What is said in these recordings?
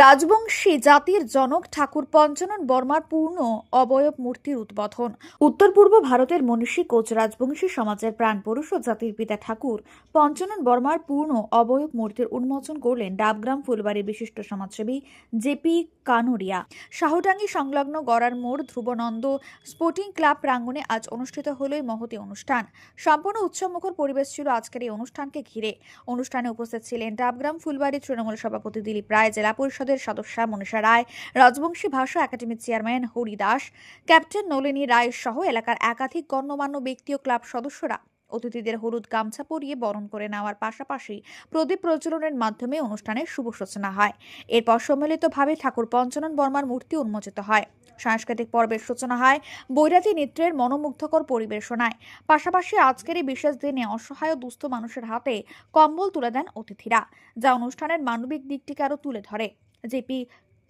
রাজবংশী জাতির জনক ঠাকুর পঞ্চানন বর্মার পূর্ণ অবয়ব মূর্তির উদ্বোধন। উত্তর পূর্ব ভারতের মনীষী কোচ রাজবংশী সমাজের প্রাণপুরুষ ও জাতির পিতা ঠাকুর পঞ্চানন বর্মার পূর্ণ অবয়ব মূর্তির উন্মোচন করলেন ডাবগ্রাম ফুলবাড়ির বিশিষ্ট সমাজসেবী জেপি কানুরিয়া। শাহডাঙ্গি সংলগ্ন গড়ার মোড় ধ্রুবনন্দ স্পোর্টিং ক্লাব প্রাঙ্গণে আজ অনুষ্ঠিত হল এই মহতি অনুষ্ঠান। সম্পূর্ণ উৎসবমুখর পরিবেশ ছিল আজকের এই অনুষ্ঠানকে ঘিরে। অনুষ্ঠানে উপস্থিত ছিলেন ডাবগ্রাম ফুলবাড়ি তৃণমূল সভাপতি দিলীপ রায়, জেলা পরিষদের সদস্যা মনীষা রায়, রাজবংশী ভাষা একাডেমির চেয়ারম্যান হরি দাস, ক্যাপ্টেন নলিনী রায় সহ এলাকার একাধিক গণ্যমান্য ব্যক্তি ও ক্লাব সদস্যরা। অতিথিদের হলুদ গামছা পরিয়ে বরণ করে নেওয়ার পাশাপাশি প্রদীপ প্রজ্বলনের মাধ্যমে অনুষ্ঠানের শুভ সূচনা হয়। এরপর সম্মিলিতভাবে ঠাকুর পঞ্চানন বর্মার মূর্তি উন্মোচিত হয়। সাংস্কৃতিক পর্বের সূচনা হয় বৈরাতি নৃত্যের মনোমুগ্ধকর পরিবেশনায়। পাশাপাশি আজকের এই বিশেষ দিনে অসহায় ও দুস্থ মানুষের হাতে কম্বল তুলে দেন অতিথিরা, যা অনুষ্ঠানের মানবিক দিকটিকে আরও তুলে ধরে। জেপি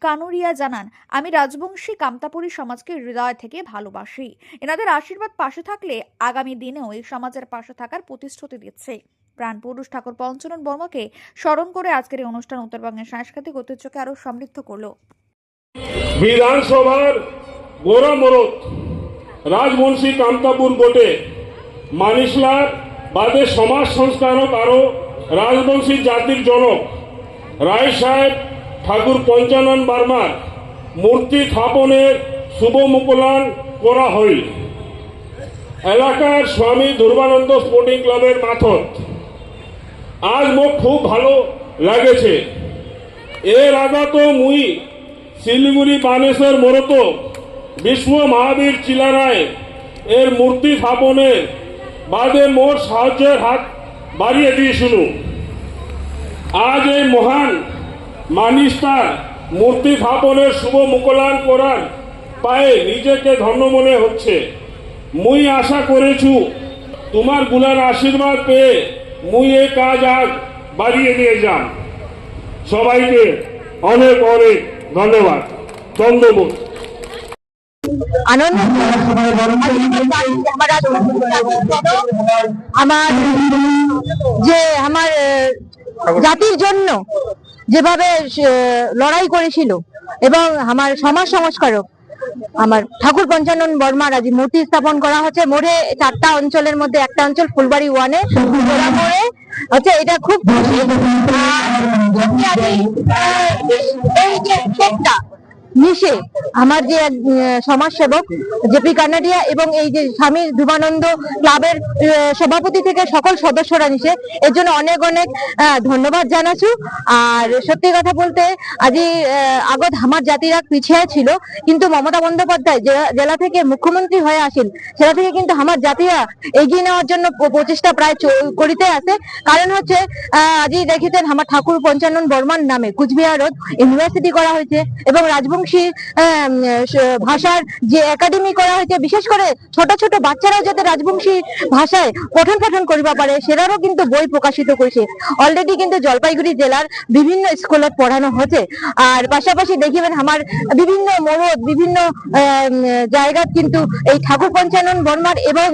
কানুরিয়া জানান, আমি রাজবংশী কামতাপুরী সমাজকে হৃদয় থেকে ভালোবাসি। এনাদের আশীর্বাদ পাশে থাকলে আগামী দিনেও এই সমাজের পাশে থাকার প্রতিশ্রুতি দিচ্ছে। প্রাণপুরুষ ঠাকুর পঞ্চনন বর্মাকে স্মরণ করে আজকের এই অনুষ্ঠান উত্তরবঙ্গের সাংস্কৃতিক ঐতিহ্যকে আরও সমৃদ্ধ করল। বিধানসভার গোড়া মরত রাজবংশী কামতাপুর গোটে মানিসলার বাদে সমাজ সংস্কারক আরও রাজবংশী জাতির জনক রায় সাহেব ঠাকুর পঞ্চানন বার্মার মূর্তি স্থাপনের শুভ মুকুলান করা হইল। এলাকার স্বামী দুর্বানন্দ স্পোর্টিং ক্লাবের মাথত। আজ মোক খুব ভালো লাগেছে। এর আগত মুই শিলিগুড়ি বানেশ্বর মরত বিশ্ব মহাবীর চিলারায় এর মূর্তি স্থাপনের বাদে মোর সাহায্যের হাত বাড়িয়ে দিয়ে শুনু আজ এই মহান মানিস্তার মূর্তি স্থাপনের শুভ মুকলান করার পায়ে নিজেকে ধন্য মনে হচ্ছে। মুই আশা করেছু, তোমারগুলার আশীর্বাদ পেয়ে মুই এই কাজ আজ বাড়িয়ে নিয়ে যান সবাইকে অনেক অনেক ধন্যবাদ। ধন্যবাদ আমার যে আমার জাতির জন্য যেভাবে লড়াই করেছিল এবং আমার সমাজ সংস্কারক, আমার ঠাকুর পঞ্চানন বর্মার আজ মূর্তি স্থাপন করা হচ্ছে। মোড়ে চারটা অঞ্চলের মধ্যে একটা অঞ্চল ফুলবাড়ি ওয়ানে। হচ্ছে এটা খুব খুশি। এই যে মিশে আমার যে এক, সমাজসেবক জেপি কানাডিয়া এবং এই যে স্বামী ধ্রুবানন্দ ক্লাবের সভাপতি থেকে সকল সদস্যরা মিশে এর জন্য অনেক অনেক ধন্যবাদ জানাচ্ছু। আর সত্যি কথা বলতে আজি আগত আমার জাতিরা পিছিয়ে ছিল কিন্তু মমতা বন্দ্যোপাধ্যায় জেলা- থেকে মুখ্যমন্ত্রী হয়ে আসেন সেটা থেকে কিন্তু আমার জাতিরা এগিয়ে নেওয়ার জন্য প্রচেষ্টা প্রায় করিতে আছে। কারণ হচ্ছে আজি দেখিতেন আমার ঠাকুর পঞ্চানন বর্মান নামে কুচবিহার কুচবিহারত ইউনিভার্সিটি করা হয়েছে এবং রাজবংশী আহ, ভাষার যে একাডেমি করা হয়েছে বিশেষ করে ছোট ছোট বাচ্চারাও যাতে রাজবংশী ভাষায় পঠন পাঠন করিবা পারে সেটারও কিন্তু বই প্রকাশিত করেছে। অলরেডি কিন্তু জলপাইগুড়ি জেলার বিভিন্ন স্কুলত পড়ানো হচ্ছে আর পাশাপাশি দেখিবেন আমার বিভিন্ন মরদ বিভিন্ন জায়গাত কিন্তু এই ঠাকুর পঞ্চানন বর্মার এবং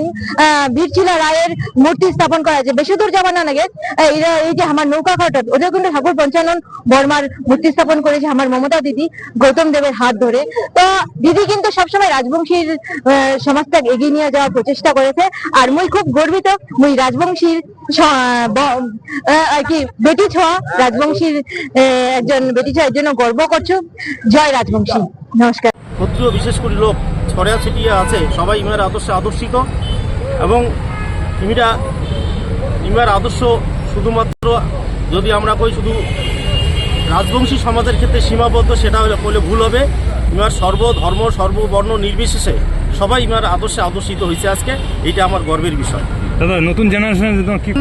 বীরচিলা রায়ের মূর্তি স্থাপন করা আছে বেশি দূর যাবার না লাগে। এই যে- আমার নৌকা ঘাটত ওদের কিন্তু ঠাকুর পঞ্চানন বর্মার মূর্তি স্থাপন করেছে আমার মমতা দিদি গৌতম দেবের হাত ধরে। তো দিদি কিন্তু সবসময় রাজবংশীর আহ, সমাজটাকে এগিয়ে নিয়ে যাওয়ার প্রচেষ্টা করেছে। আর মুই খুব গর্বিত মুই রাজবংশীর আর কি বেটি ছোঁয়া রাজবংশীর একজন বেটি ছোঁয়া এর জন্য গর্ব করছ। জয় রাজবংশী। নমস্কার। ক্ষত্রিয় বিশেষ করে লোক ছড়িয়া ছিটিয়ে আছে সবাই ইমার আদর্শে আদর্শিত এবং ইমিরা ইমার আদর্শ শুধুমাত্র যদি আমরা কই শুধু রাজবংশী সমাজের ক্ষেত্রে সীমাবদ্ধ সেটা হলে বলে ভুল হবে। ইমার সর্ব ধর্ম সর্ববর্ণ নির্বিশেষে সবাই ইমার আদর্শে আদর্শিত হয়েছে আজকে। এটা আমার গর্বের বিষয়। দাদা নতুন জেনারেশনের জন্য কি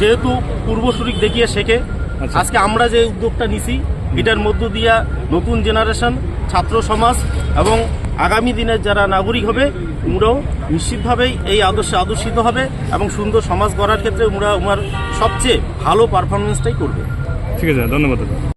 যেহেতু পূর্বসূরিক দেখিয়ে শেখে আচ্ছা। আজকে আমরা যে উদ্যোগটা নিছি এটার মধ্য দিয়া নতুন জেনারেশন ছাত্র সমাজ এবং আগামী দিনের যারা নাগরিক হবে, উমরাও নিশ্চিতভাবেই এই আদর্শে আদর্শিত হবে এবং সুন্দর সমাজ গড়ার ক্ষেত্রে উমরা উমার সবচেয়ে ভালো পারফরমেন্সটাই করবে। ঠিক আছে, ধন্যবাদ